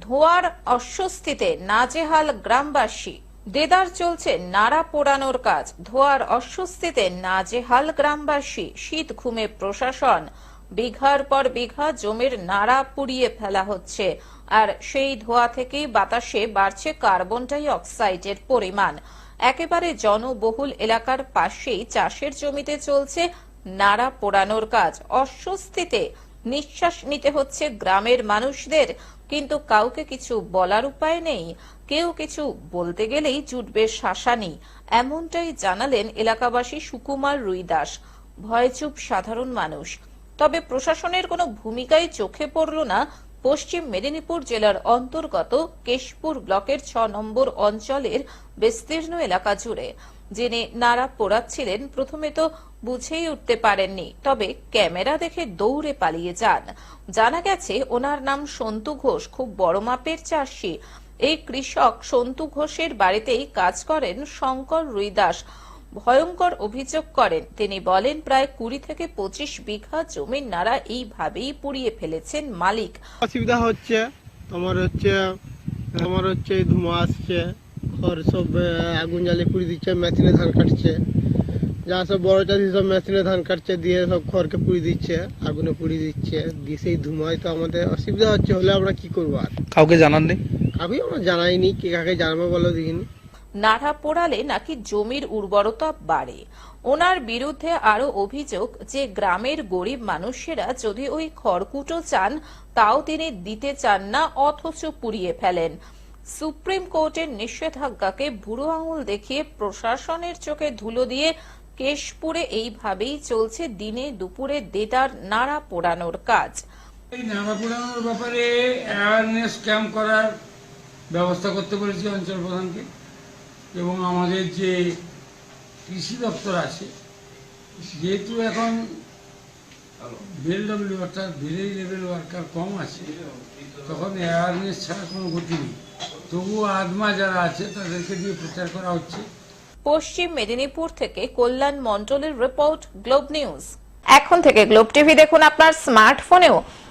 ধোঁয়ার অস্বস্তিতে নাজেহাল গ্রামবাসী। দেদার চলছে নাড়া পোড়ানোর কাজ। ধোঁয়ার অস্বস্তিতে নাজেহাল গ্রামবাসী। শীত ঘুমে প্রশাসন। বিঘার পর বিঘা জমির নাড়া পুড়িয়ে ফেলা হচ্ছে। আর সেই ধোঁয়া থেকেই বাতাসে বাড়ছে কার্বন ডাই অক্সাইডের পরিমাণ। একেবারে জনবহুল এলাকার পাশেই চাষের জমিতে চলছে নাড়া পোড়ানোর কাজ। অস্বস্তিতে নিঃশ্বাস নিতে হচ্ছে গ্রামের মানুষদের। কিন্তু কাউকে কিছু বলার উপায় নেই। কেউ কিছু বলতে গেলেই জুটবে শাসানি। এমনটাই জানালেন এলাকাবাসী সুকুমার রুইদাস। ভয়চুপ সাধারণ মানুষ। তবে প্রশাসনের কোনো ভূমিকাই চোখে পড়ল না। পশ্চিম মেদিনীপুর জেলার অন্তর্গত কেশপুর ব্লকের ছ নম্বর অঞ্চলের বিস্তীর্ণ এলাকা জুড়ে। যিনি নাড়া পোড়াচ্ছিলেন, প্রথমে তো বুঝেই উঠতে পারেননি, তবে ক্যামেরা দেখে দৌড়ে পালিয়ে যান। জানা গেছে, ওনার নাম সন্তু ঘোষ, খুব বড় মাপের চাষি। এই কৃষক সন্তু ঘোষের বাড়িতেই কাজ করেন শঙ্কর রুইদাস। ভয়ঙ্কর অভিযোগ করেন। তিনি বলেন প্রায় কুড়ি থেকে পঁচিশ বিঘা জমির নাড়া এইভাবেই পুড়িয়ে ফেলেছেন মালিক। অসুবিধা হচ্ছে তোমার হচ্ছে তোমার হচ্ছে ধোঁয়া আসছে খড় সব আগুন জ্বালিয়ে পুড়িয়ে দিচ্ছে মেশিনে ধান কাটছে। যা সব বড় চাষি সব মেশিনে ধান কাটছে দিয়ে সব খড়কে পুড়িয়ে দিচ্ছে আগুনে পুড়িয়ে দিচ্ছে দিয়ে সেই ধোঁয়ায় তো আমাদের অসুবিধা হচ্ছে হলে আমরা কি করব আর? কাউকে জানাননি? কাউকে আমরা জানাইনি কে কাকে জানাব বলো দেখিনি। নাড়া পোড়ালে নাকি জমির উর্বরতা বাড়ে? ওনার বিরুদ্ধে আরও অভিযোগ যে গ্রামের গরিব মানুষেরা যদি ওই খড়কুটো চান, তাও তিনি দিতে চান না, অথচ পুড়িয়ে ফেলেন। সুপ্রিম কোর্টের নিষেধাজ্ঞাকে বুড়ো আঙুল দেখিয়ে প্রশাসনের চোখে ধুলো দিয়ে কেশপুরে এইভাবেই চলছে দিনে দুপুরে দেদার নাড়া পোড়ানোর কাজ। নাড়া পোড়ানোর ব্যাপারে অ্যাওয়ারনেস ক্যাম্প করার ব্যবস্থা করতে পেরেছি অঞ্চল প্রধানকে। এবং আমাদের যে কৃষি দপ্তর আছে যেহেতু এখন বিএলডব্লিউ অর্থাৎ ভিলেজ লেভেল ওয়ার্কার কম আছে তখন অ্যাওয়ারনেস ছাড়া কোনো গতি নেই। তবুও আদমা যারা আছে তাদেরকে দিয়ে প্রচার করা হচ্ছে। পশ্চিম মেদিনীপুর থেকে কল্যাণ মন্ডলের রিপোর্ট গ্লোব নিউজ এখন থেকে গ্লোব টিভি দেখুন আপনার স্মার্টফোনেও